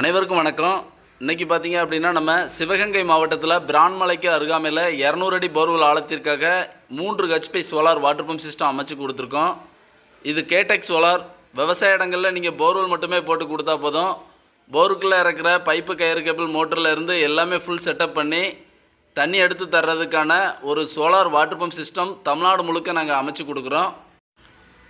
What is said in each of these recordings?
அனைவருக்கும் வணக்கம். இன்னைக்கு பார்த்தீங்க அப்படின்னா நம்ம சிவகங்கை மாவட்டத்தில் பிரான்மலைக்கு அருகாமையில் இரநூறு அடி போர்வெல் ஆழத்திற்காக மூன்று HP solar water pump system அமைச்சு கொடுத்துருக்கோம். இது கேடெக் சோலார் விவசாய இடங்களில் நீங்கள் போர்வெல் மட்டுமே போட்டு கொடுத்தா போதும். போருக்குள்ளே இருக்கிற பைப்பு கயிறு கேபிள் மோட்டரில் இருந்து எல்லாமே ஃபுல் செட்டப் பண்ணி தண்ணி எடுத்து தர்றதுக்கான ஒரு solar water pump system Tamil Nadu முழுக்க நாங்கள் அமைச்சு கொடுக்குறோம்.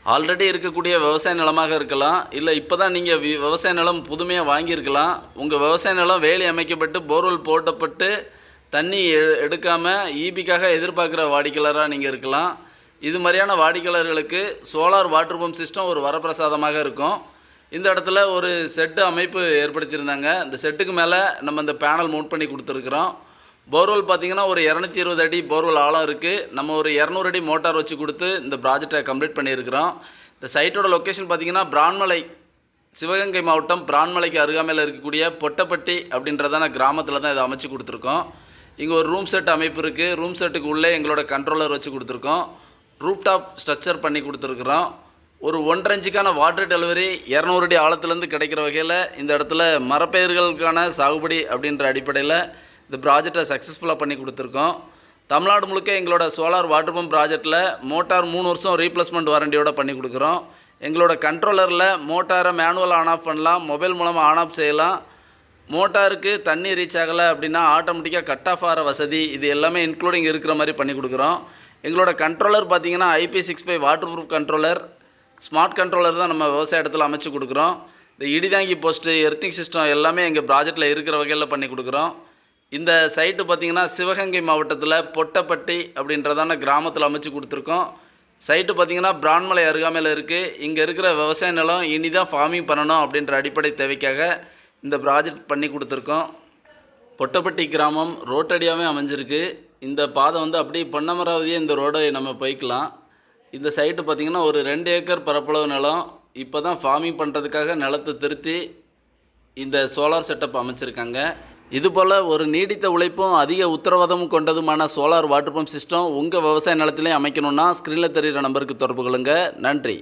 ஆல்ரெடி இருக்கக்கூடிய விவசாய நிலமாக இருக்கலாம். இல்லை இப்போ தான் நீங்கள் வி விவசாய நிலம் புதுமையாக வாங்கியிருக்கலாம். உங்கள் விவசாய நிலம் வேலி அமைக்கப்பட்டு போர்வெல் போட்டப்பட்டு தண்ணி எ- எடுக்காமல் ஈபிக்காக எதிர்பார்க்குற வாடிக்கையாளராக நீங்கள் இருக்கலாம். இது மாதிரியான வாடிக்கையாளர்களுக்கு சோலார் வாட்டர் பம்ப் சிஸ்டம் ஒரு வரப்பிரசாதமாக இருக்கும். இந்த இடத்துல ஒரு செட்டு அமைப்பு ஏற்படுத்தியிருந்தாங்க. இந்த செட்டுக்கு மேலே நம்ம இந்த பேனல் மூட் பண்ணி கொடுத்துருக்குறோம். போர்வெல் பார்த்தீங்கன்னா ஒரு இரநூத்தி இருபது அடி போர்வெல் ஆழம் இருக்குது நம்ம ஒரு இரநூறு அடி மோட்டார் வச்சு கொடுத்து இந்த ப்ராஜெக்டை கம்ப்ளீட் பண்ணியிருக்கிறோம். இந்த சைட்டோட லொக்கேஷன் பார்த்தீங்கன்னா பிரான்மலை சிவகங்கை மாவட்டம் பிரான்மலைக்கு அருகாமையில் இருக்கக்கூடிய பொட்டப்பட்டி அப்படின்றதான கிராமத்தில் தான் இதை அமைச்சு கொடுத்துருக்கோம். இங்கே ஒரு ரூம் செட் அமைப்பு இருக்குது ரூம் செட்டுக்கு உள்ளே எங்களோட கண்ட்ரோலர் வச்சு கொடுத்துருக்கோம். ரூப் டாப் ஸ்ட்ரக்சர் பண்ணி கொடுத்துருக்குறோம். ஒரு ஒன்றரை இன்ச்சுக்கான வாட்டர் டெலிவரி இரநூறு அடி ஆழத்துலேருந்து கிடைக்கிற வகையில் இந்த இடத்துல மரப்பயிர்களுக்கான சாகுபடி அப்படின்ற அடிப்படையில் இந்த ப்ராஜெக்டை சக்ஸஸ்ஃபுல்லாக பண்ணி கொடுத்துருக்கோம். தமிழ்நாடு முழுக்க எங்களோட சோலார் வாட்டர் பம்ப் ப்ராஜெக்டில் மோட்டார் மூணு வருஷம் ரீப்ளேஸ்மெண்ட் வாரண்டியோட பண்ணி கொடுக்குறோம். எங்களோட கண்ட்ரோலரில் மோட்டாரை மேனுவல் ஆன் ஆஃப் பண்ணலாம் மொபைல் மூலமாக ஆன் ஆஃப் செய்யலாம். மோட்டாருக்கு தண்ணி ரீச் ஆகலை அப்படின்னா ஆட்டோமேட்டிக்காக கட் ஆஃப் ஆகிற வசதி இது எல்லாமே இன்க்ளூடிங் இருக்கிற மாதிரி பண்ணி கொடுக்குறோம். எங்களோட கண்ட்ரோலர் பார்த்தீங்கன்னா IP six five waterproof controller smart controller தான் நம்ம விவசாய இடத்துல அமைச்சு கொடுக்குறோம். இந்த இடிதாங்கி போஸ்ட்டு எர்த்திங் சிஸ்டம் எல்லாமே எங்கள் ப்ராஜெக்டில் இருக்கிற வகையில் பண்ணி கொடுக்குறோம். இந்த சைட்டு பார்த்தீங்கன்னா சிவகங்கை மாவட்டத்தில் பொட்டப்பட்டி அப்படின்றதான கிராமத்தில் அமைச்சு கொடுத்துருக்கோம். சைட்டு பார்த்தீங்கன்னா பிரான்மலை அருகாமையில் இருக்குது இங்கே இருக்கிற விவசாய நிலம் இனி தான் ஃபார்மிங் பண்ணணும் அப்படின்ற அடிப்படை தேவைக்காக இந்த ப்ராஜெக்ட் பண்ணி கொடுத்துருக்கோம். பொட்டப்பட்டி கிராமம் ரோட்டடியாகவே அமைஞ்சிருக்கு. இந்த பாதை வந்து அப்படியே பொன்னமராவதியே இந்த ரோடை நம்ம போய்க்கலாம். இந்த சைட்டு பார்த்திங்கன்னா ஒரு ரெண்டு ஏக்கர் பரப்பளவு நிலம். இப்போ தான் ஃபார்மிங் பண்ணுறதுக்காக நிலத்தை திருத்தி இந்த சோலார் செட்டப் அமைச்சிருக்காங்க. இதுபோல் ஒரு நீடித்த உழைப்பும் அதிக உத்தரவாதமும் கொண்டதுமான சோலார் வாட்டர் பம்ப் சிஸ்டம் உங்கள் விவசாய நிலத்திலையும் அமைக்கணும்னா ஸ்க்ரீனில் தெரிகிற நம்பருக்கு தொடர்பு கொள்ளுங்கள் நன்றி.